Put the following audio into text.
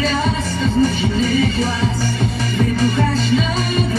раз, назначенный класс Выбухаешь на